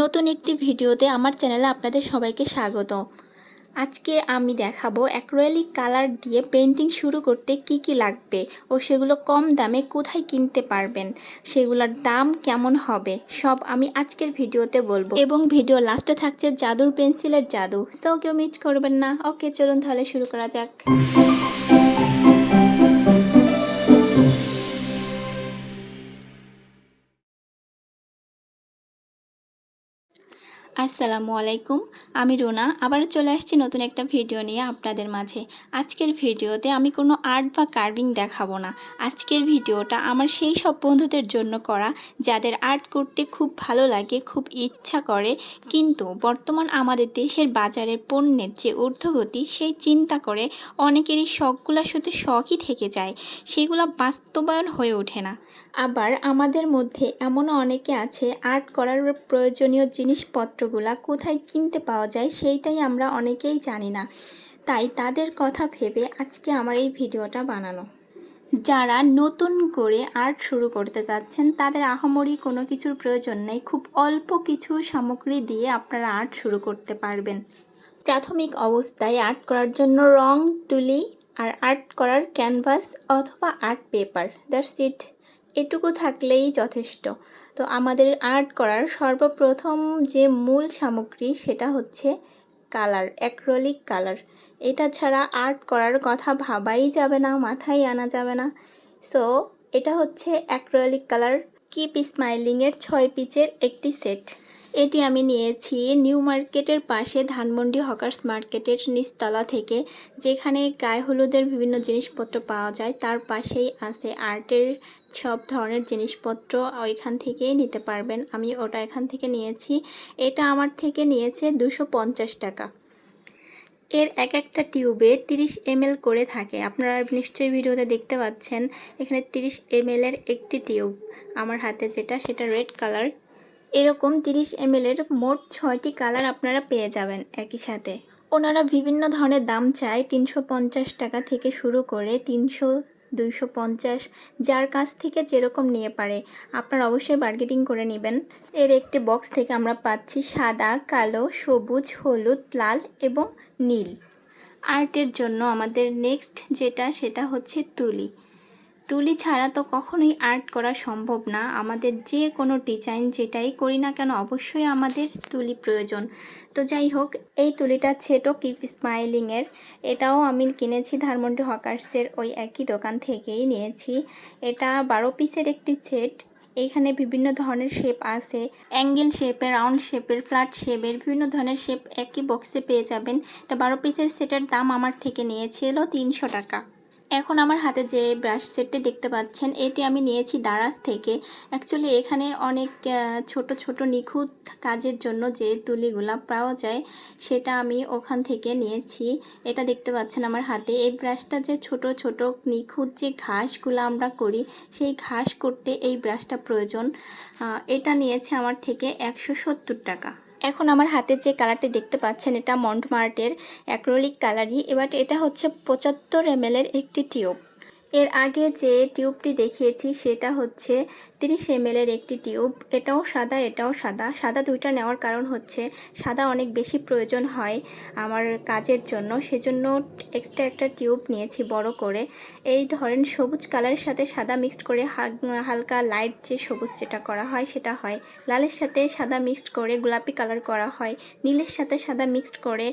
নতুন একটি ভিডিওতে আমার চ্যানেলে আপনাদের সবাইকে স্বাগত। আজকে আমি দেখাবো অ্যাক্রিলিক কালার দিয়ে পেন্টিং শুরু করতে কি কি লাগবে ও সেগুলো কম দামে কোথায় কিনতে পারবেন, সেগুলোর দাম কেমন হবে, সব আমি আজকের ভিডিওতে বলব। এবং ভিডিও লাস্টে থাকছে জাদুর পেন্সিলের জাদু সো কেউ মিস করবেন না। ওকে চলুন তাহলে শুরু করা যাক। আসসালামু আলাইকুম আমি রুনা। আবার চলে আসছি নতুন একটা ভিডিও নিয়ে আপনাদের মাঝে। আজকের ভিডিওতে আমি কোনো আর্ট বা কার্ভিং দেখাবো না। আজকের ভিডিওটা আমার সেই সব বন্ধুদের জন্য করা, যাদের আর্ট করতে খুব ভালো লাগে, খুব ইচ্ছা করে। কিন্তু বর্তমান আমাদের দেশের বাজারের পণ্যের যে ঊর্ধ্বগতি, সেই চিন্তা করে অনেকেরই শখগুলো শুধু শখই থেকে যায়। সেগুলো বাস্তবায়ন হয়ে ওঠে না। আবার আমাদের মধ্যে এমনও অনেকে আছে, আর্ট করার প্রয়োজনীয় জিনিসপত্রগুলা কোথায় কিনতে পাওয়া যায় সেইটাই আমরা অনেকেই জানি না। তাই তাদের কথা ভেবে আজকে আমার এই ভিডিওটা বানানো। যারা নতুন করে আর্ট শুরু করতে যাচ্ছেন, তাদের আহামরি কোনো কিছুর প্রয়োজন নেই। খুব অল্প কিছু সামগ্রী দিয়ে আপনারা আর্ট শুরু করতে পারবেন। প্রাথমিক অবস্থায় আর্ট করার জন্য রং, তুলি আর আর্ট করার ক্যানভাস অথবা আর্ট পেপার। That's it. এটুকু থাকলেই যথেষ্ট। তো আমাদের আর্ট করার সর্বপ্রথম যে মূল সামগ্রী সেটা হচ্ছে কালার, অ্যাক্রলিক কালার। এটা ছাড়া আর্ট করার কথা ভাবাই যাবে না, মাথায় আনা যাবে না। সো, এটা হচ্ছে অ্যাক্রলিক কালার। কিপ স্মাইলিংয়ের ছয় পিচের একটি সেট। এটি আমি নিয়েছি নিউ মার্কেটের পাশে ধানমন্ডি হকার্স মার্কেটের নিচতলা থেকে, যেখানে গায়ে হলুদের বিভিন্ন জিনিসপত্র পাওয়া যায়। তার পাশেই আছে আর্টের সব ধরনের জিনিসপত্র, ওইখান থেকেই নিতে পারবেন। আমি ওটা এখান থেকে নিয়েছি। এটা আমার থেকে নিয়েছে দুশো টাকা। এর এক একটা টিউবে 30 এম করে থাকে। আপনারা নিশ্চয়ই ভিডিওতে দেখতে পাচ্ছেন, এখানে 30 এম এর একটি টিউব। আমার হাতে যেটা, সেটা রেড কালার। এরকম 30 এম এর মোট ছয়টি কালার আপনারা পেয়ে যাবেন একই সাথে। ওনারা বিভিন্ন ধরনের দাম চায়, তিনশো পঞ্চাশ টাকা থেকে শুরু করে তিনশো, দুইশো পঞ্চাশ, যার কাছ থেকে যেরকম নিয়ে পারে। আপনারা অবশ্যই বার্গেটিং করে নেবেন। এর একটি বক্স থেকে আমরা পাচ্ছি সাদা, কালো, সবুজ, হলুদ, লাল এবং নীল। আর্টের জন্য আমাদের নেক্সট যেটা, সেটা হচ্ছে তুলি। তুলি ছাড়া তো কখনোই আর্ট করা সম্ভব না। আমাদের যে কোনো ডিজাইন যেটাই করি না কেন, অবশ্যই আমাদের তুলি প্রয়োজন। তো যাই হোক, এই তুলিটা ছেটো কিপ স্মাইলিংয়ের। এটাও আমি কিনেছি ধানমন্ডি হকার্সের ওই একই দোকান থেকেই নিয়েছি। এটা বারো পিসের একটি সেট। এখানে বিভিন্ন ধরনের শেপ আছে। অ্যাঙ্গেল শেপের রাউন্ড শেপের, ফ্ল্যাট শেপের, বিভিন্ন ধরনের শেপ একই বক্সে পেয়ে যাবেন। এটা বারো পিসের সেটের দাম আমার থেকে নিয়েছিল তিনশো টাকা। এখন আমার হাতে যে ব্রাশ সেটটি দেখতে পাচ্ছেন, এটি আমি নিয়েছি দারাজ থেকে। অ্যাকচুয়ালি এখানে অনেক ছোট ছোট নিখুঁত কাজের জন্য যে তুলিগুলা পাওয়া যায়, সেটা আমি ওখান থেকে নিয়েছি। এটা দেখতে পাচ্ছেন আমার হাতে। এই ব্রাশটা যে ছোট ছোট নিখুঁত যে ঘাসগুলো আমরা করি, সেই ঘাস করতে এই ব্রাশটা প্রয়োজন। এটা নিয়েছে আমার থেকে একশো সত্তর টাকা। এখন আমার হাতে যে কালারটি দেখতে পাচ্ছেন, এটা মন্টমার্টের অ্যাক্রোলিক কালারই। এবার এটা হচ্ছে পঁচাত্তর এমএলের একটি টিউব। এর আগে যে টিউবটি দেখিয়েছি সেটা হচ্ছে তিরিশ এমএলের একটি টিউব। এটাও সাদা এটাও সাদা। সাদা দুইটা নেওয়ার কারণ হচ্ছে সাদা অনেক বেশি প্রয়োজন হয় আমার কাজের জন্য। সেজন্য এক্সট্রা একটা টিউব নিয়েছি বড় করে। এই ধরেন সবুজ কালারের সাথে সাদা মিক্সড করে হালকা লাইট যে সবুজ যেটা করা হয় সেটা হয়। লালের সাথে সাদা মিক্সড করে গোলাপি কালার করা হয়। নীলের সাথে সাদা মিক্সড করে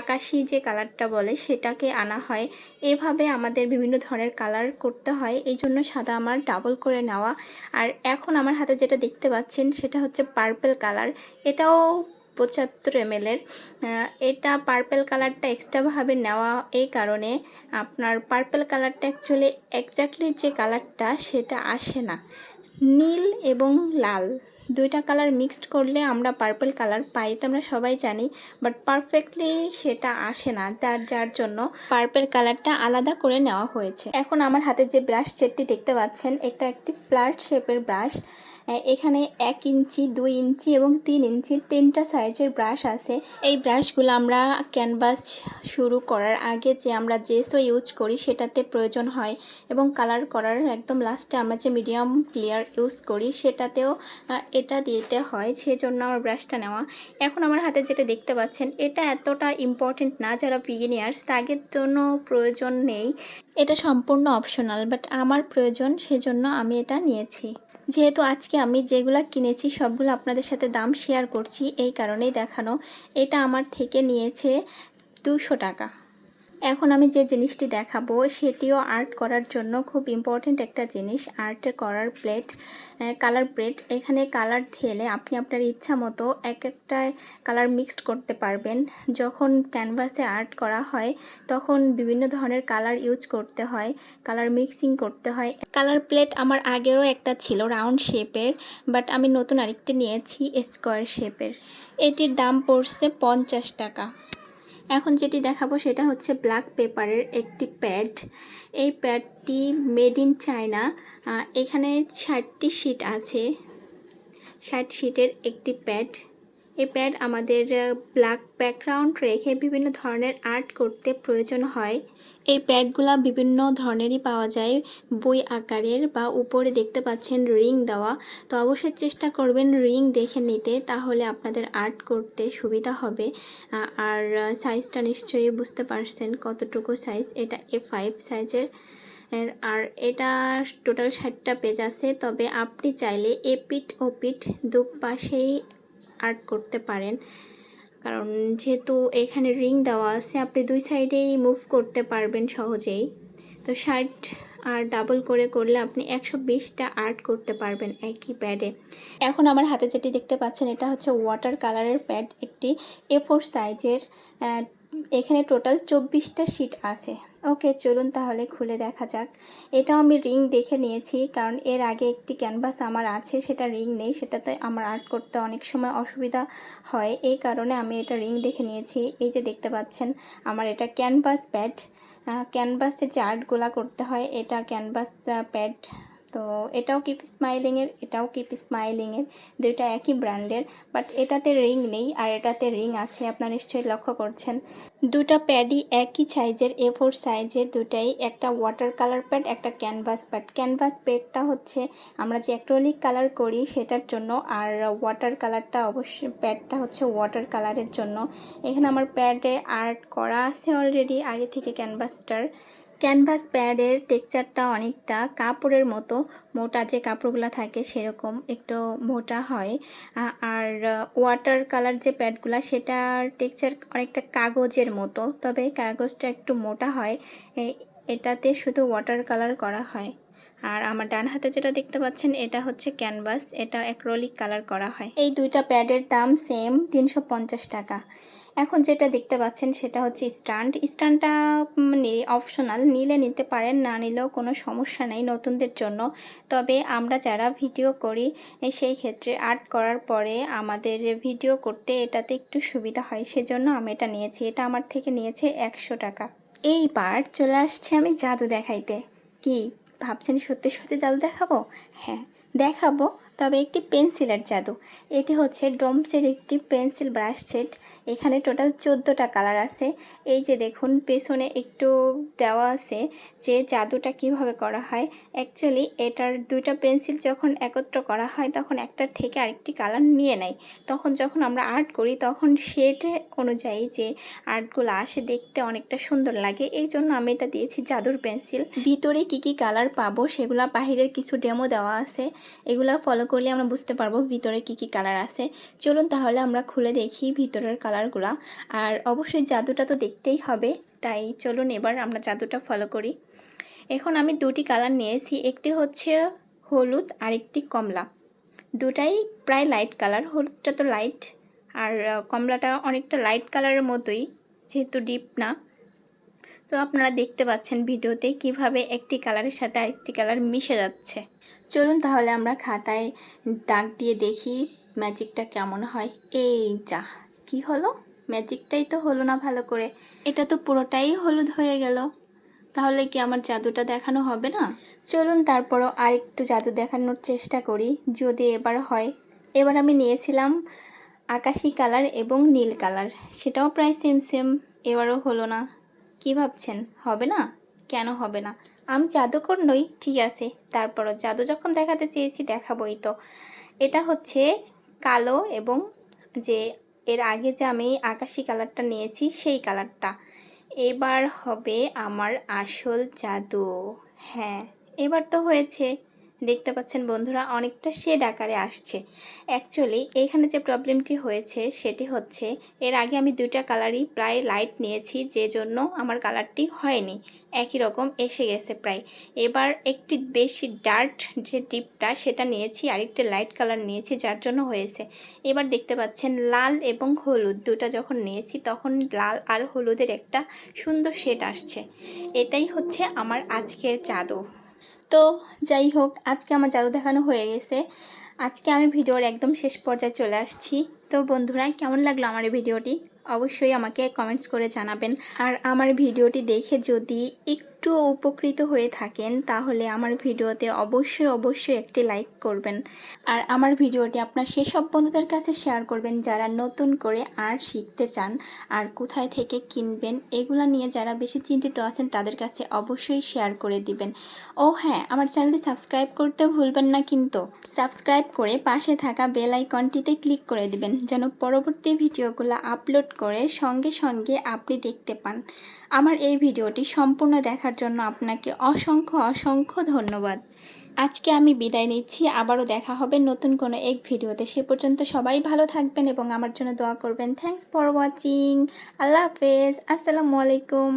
আকাশি যে কালারটা বলে সেটাকে আনা হয়। এভাবে আমাদের বিভিন্ন ধরনের কালার করতে হয়, এই জন্য সাদা আমার ডাবল করে নেওয়া। আর এখন আমার হাতে যেটা দেখতে পাচ্ছেন, সেটা হচ্ছে পার্পেল কালার এটাও পঁচাত্তর এমএলের এটা পার্পেল কালারটা এক্সট্রাভাবে নেওয়া এই কারণে আপনার পার্পেল কালারটা অ্যাকচুয়ালি একজাক্টলি যে কালারটা সেটা আসে না। নীল এবং লাল। দুইটা কালার মিক্সড করলে আমরা পার্পল কালার পাই তো আমরা সবাই জানি বাট পারফেক্টলি সেটা আসে না, তার, যার জন্য পার্পল কালারটা আলাদা করে নেওয়া হয়েছে। এখন আমার হাতে যে ব্রাশ সেটটি দেখতে পাচ্ছেন, এটা একটি ফ্ল্যাট শেপের ব্রাশ এখানে এক ইঞ্চি, দুই ইঞ্চি এবং তিন ইঞ্চির তিনটা সাইজের ব্রাশ আছে। এই ব্রাশগুলো আমরা ক্যানভাস শুরু করার আগে যে আমরা জেসও ইউজ করি সেটাতে প্রয়োজন হয় এবং কালার করার একদম লাস্টে আমরা যে মিডিয়াম ক্লিয়ার ইউজ করি সেটাতেও এটা দিতে হয় সেজন্য আমার ব্রাশটা নেওয়া। এখন আমার হাতে যেটা দেখতে পাচ্ছেন, এটা এতটা ইম্পর্টেন্ট না যারা বিগিনিয়ার্স তাদের জন্য প্রয়োজন নেই। এটা সম্পূর্ণ অপশনাল বাট আমার প্রয়োজন সেজন্য আমি এটা নিয়েছি। যেহেতু আজকে আমি যেগুলা কিনেছি, সবগুলো আপনাদের সাথে দাম শেয়ার করছি, এই কারণেই দেখানো। এটা আমার থেকে নিয়েছে দুশো টাকা। এখন আমি যে জিনিসটি দেখাবো, সেটিও আর্ট করার জন্য খুব ইম্পর্ট্যান্ট একটা জিনিস আর্ট করার প্লেট কালার প্লেট এখানে কালার ঢেলে আপনি আপনার ইচ্ছা মতো এক একটা কালার মিক্সড করতে পারবেন। যখন ক্যানভাসে আর্ট করা হয়, তখন বিভিন্ন ধরনের কালার ইউজ করতে হয় কালার মিক্সিং করতে হয়। কালার প্লেট আমার আগেরও একটা ছিল রাউন্ড শেপের বাট আমি নতুন আরেকটি নিয়েছি স্কোয়ার শেপের এটির দাম পড়ছে পঞ্চাশ টাকা। এখন যেটি দেখাবো সেটা হচ্ছে ব্ল্যাক পেপারের একটি প্যাড। এই প্যাডটি মেড ইন চায়না। এখানে ষাটটি শিট আছে। ষাট শিটের একটি প্যাড। এই প্যাড আমাদের ব্ল্যাক ব্যাকগ্রাউন্ড রেখে বিভিন্ন ধরনের আর্ট করতে প্রয়োজন হয়। এই প্যাডগুলা বিভিন্ন ধরনেরই পাওয়া যায়। বই আকারের বা উপরে দেখতে পাচ্ছেন রিং দেওয়া। তো অবশ্যই চেষ্টা করবেন রিং দেখে নিতে, তাহলে আপনাদের আর্ট করতে সুবিধা হবে। আর সাইজটা নিশ্চয়ই বুঝতে পারছেন কতটুকু সাইজ। এটা এ ফাইভ সাইজের। আর এটা টোটাল ষাটটা পেজ আছে। তবে আপনি চাইলে এ পিঠ ও পিঠ দুপাশেই আর্ট করতে পারেন। কারণ যেহেতু এখানে রিং দেওয়া আছে, আপনি দুই সাইডেই মুভ করতে পারবেন সহজেই। তো শার্ট আর ডাবল করে করলে আপনি একশো বিশটা আর্ট করতে পারবেন একই প্যাডে এখন আমার হাতে যেটি দেখতে পাচ্ছেন, এটা হচ্ছে ওয়াটার কালারের প্যাড একটি এ ফোর সাইজের এখানে টোটাল চব্বিশটা শিট আছে। ওকে, চলুন তাহলে খুলে দেখা যাক। এটাও আমি রিং দেখে নিয়েছি, কারণ এর আগে একটি ক্যানভাস আমার আছে, সেটা রিং নেই, সেটাতে আমার আর্ট করতে অনেক সময় অসুবিধা হয়। এই কারণে আমি এটা রিং দেখে নিয়েছি। এই যে দেখতে পাচ্ছেন, আমার এটা ক্যানভাস প্যাড ক্যানভাসের যে আর্টগুলা করতে হয়, এটা ক্যানভাস প্যাড তো এটাও কিপ স্মাইলিংয়ের এটাও কিপ স্মাইলিংয়ের দুইটা একই ব্র্যান্ডের বাট এটাতে রিং নেই আর এটাতে রিং আছে, আপনারা নিশ্চয়ই লক্ষ্য করছেন। দুটা প্যাডই একই সাইজের এ ফোর সাইজের দুটাই একটা ওয়াটার কালার প্যাড একটা ক্যানভাস প্যাড ক্যানভাস প্যাডটা হচ্ছে আমরা যে অ্যাক্রোলিক কালার করি সেটার জন্য আর ওয়াটার কালারটা অবশ্যই প্যাডটা হচ্ছে ওয়াটার কালারের জন্য। এখানে আমার প্যাডে আর্ট করা আছে অলরেডি আগে থেকে ক্যানভাসটার ক্যানভাস প্যাডের টেক্সচারটা অনেকটা কাপড়ের মতো, মোটা যে কাপড়গুলো থাকে সেরকম একটু মোটা হয়। আর ওয়াটার কালার যে প্যাডগুলো সেটার টেক্সচার অনেকটা কাগজের মতো, তবে কাগজটা একটু মোটা হয়। এটাতে শুধু ওয়াটার কালার করা হয়। আর আমার ডান হাতে যেটা দেখতে পাচ্ছেন এটা হচ্ছে ক্যানভাস, এটা অ্যাক্রোলিক কালার করা হয়। এই দুইটা প্যাডের দাম সেম তিনশো পঞ্চাশ টাকা। এখন যেটা দেখতে পাচ্ছেন সেটা হচ্ছে স্ট্যান্ড। স্ট্যান্ডটা অপশনাল, নিলে নিতে পারেন, না নিলেও কোনো সমস্যা নেই নতুনদের জন্য। তবে আমরা যারা ভিডিও করি সেই ক্ষেত্রে আর্ট করার পরে আমাদের ভিডিও করতে এটাতে একটু সুবিধা হয়, সেজন্য আমি এটা নিয়েছি। এটা আমার থেকে নিয়েছে একশো টাকা। এইবার চলে আসছে আমি জাদু দেখাইতে। কি, ভাবছেন সত্যি সত্যি জাদু দেখাবো? হ্যাঁ দেখাবো। তবে একটি পেন্সিলের জাদু। এটি হচ্ছে ডোমসের একটি পেন্সিল ব্রাশ সেট। এখানে টোটাল চোদ্দোটা কালার আছে। এই যে দেখুন, পেছনে একটু দেওয়া আছে যে জাদুটা কীভাবে করা হয়। অ্যাকচুয়ালি এটার দুইটা পেন্সিল যখন একত্র করা হয়, তখন একটার থেকে আরেকটি কালার নিয়ে নেয়। তখন যখন আমরা আর্ট করি, তখন শেড অনুযায়ী যে আর্টগুলো আসে, দেখতে অনেকটা সুন্দর লাগে। এই জন্য আমি এটা দিয়েছি জাদুর পেন্সিল। ভিতরে কি কি কালার পাবো, সেগুলো বাহিরের কিছু ডেমো দেওয়া আছে। এগুলো ফলো করলে আমরা বুঝতে পারব ভিতরে কি কি কালার আছে। চলুন তাহলে আমরা খুলে দেখি ভিতরের কালারগুলা আর অবশ্যই জাদুটা তো দেখতেই হবে, তাই চলুন এবার আমরা জাদুটা ফলো করি। এখন আমি দুটি কালার নিয়েছি, একটি হচ্ছে হলুদ আর একটি কমলা। দুটাই প্রায় লাইট কালার হলুদটা তো লাইট আর কমলাটা অনেকটা লাইট কালারের মতোই, যেহেতু ডিপ না। তো আপনারা দেখতে পাচ্ছেন ভিডিওতে কীভাবে একটি কালারের সাথে আরেকটি কালার মিশে যাচ্ছে। চলুন তাহলে আমরা খাতায় দাগ দিয়ে দেখি ম্যাজিকটা কেমন হয়। এই যা, কি হলো? ম্যাজিকটাই তো হলো না ভালো করে। এটা তো পুরোটাই হলুদ হয়ে গেল। তাহলে কি আমার জাদুটা দেখানো হবে না? চলুন তারপরও আরেকটু জাদু দেখানোর চেষ্টা করি, যদি এবার হয়। এবার আমি নিয়েছিলাম আকাশি কালার এবং নীল কালার। সেটাও প্রায় সেম সেম এবারও হলো না। কি ভাবছেন? হবে না? কেন হবে না? আমি জাদুকর নই, ঠিক আছে। তারপরও জাদু যখন দেখাতে চেয়েছি, দেখাবই তো। এটা হচ্ছে কালো এবং যে এর আগে যে আমি আকাশি কালারটা নিয়েছি, সেই কালারটা। এবার হবে আমার আসল জাদু। হ্যাঁ এবার তো হয়েছে। দেখতে পাচ্ছেন বন্ধুরা, অনেকটা শেড আকারে আসছে। অ্যাকচুয়ালি এখানে যে প্রবলেমটি হয়েছে, সেটি হচ্ছে এর আগে আমি দুইটা কালারই প্রায় লাইট নিয়েছি, যে জন্য আমার কালারটি হয়নি। একই রকম এসে গেছে প্রায়। এবার একটি বেশি ডার্ক যে ডিপটা সেটা নিয়েছি, আরেকটি লাইট কালার নিয়েছি, যার জন্য হয়েছে। এবার দেখতে পাচ্ছেন লাল এবং হলুদ দুটো যখন নিয়েছি, তখন লাল আর হলুদের একটা সুন্দর শেড আসছে। এটাই হচ্ছে আমার আজকের জাদু। তো যাই হোক, আজকে আমার জাদু দেখানো হয়ে গেছে। আজকে আমি ভিডিওর একদম শেষ পর্যায়ে চলে আসছি। তো বন্ধুরা, কেমন লাগল আমার ভিডিওটি? অবশ্যই আমাকে কমেন্টস করে জানাবেন। আর আমার ভিডিওটি দেখে যদি একটু উপকৃত হয়ে থাকেন, তাহলে আমার ভিডিওতে অবশ্যই অবশ্যই একটি লাইক করবেন। আর আমার ভিডিওটি আপনার সেসব বন্ধুদের কাছে শেয়ার করবেন যারা নতুন করে আর শিখতে চান আর কোথায় থেকে কিনবেন, এগুলো নিয়ে যারা বেশি চিন্তিত আছেন তাদের কাছে অবশ্যই শেয়ার করে দিবেন। ও হ্যাঁ আমার চ্যানেলটি সাবস্ক্রাইব করতে ভুলবেন না কিন্তু সাবস্ক্রাইব করে পাশে থাকা বেল আইকনটিতে ক্লিক করে দিবেন, যেন পরবর্তী ভিডিওগুলো আপলোড করে সঙ্গে সঙ্গে আপনি দেখতে পান। আমার এই ভিডিওটি সম্পূর্ণ দেখার জন্য আপনাকে অসংখ্য অসংখ্য ধন্যবাদ। আজকে আমি বিদায় নিচ্ছি। আবারও দেখা হবে নতুন কোনো এক ভিডিওতে। সে পর্যন্ত সবাই ভালো থাকবেন এবং আমার জন্য দোয়া করবেন। থ্যাংকস ফর ওয়াচিং আল্লাহ হাফেজ। আসসালামু আলাইকুম।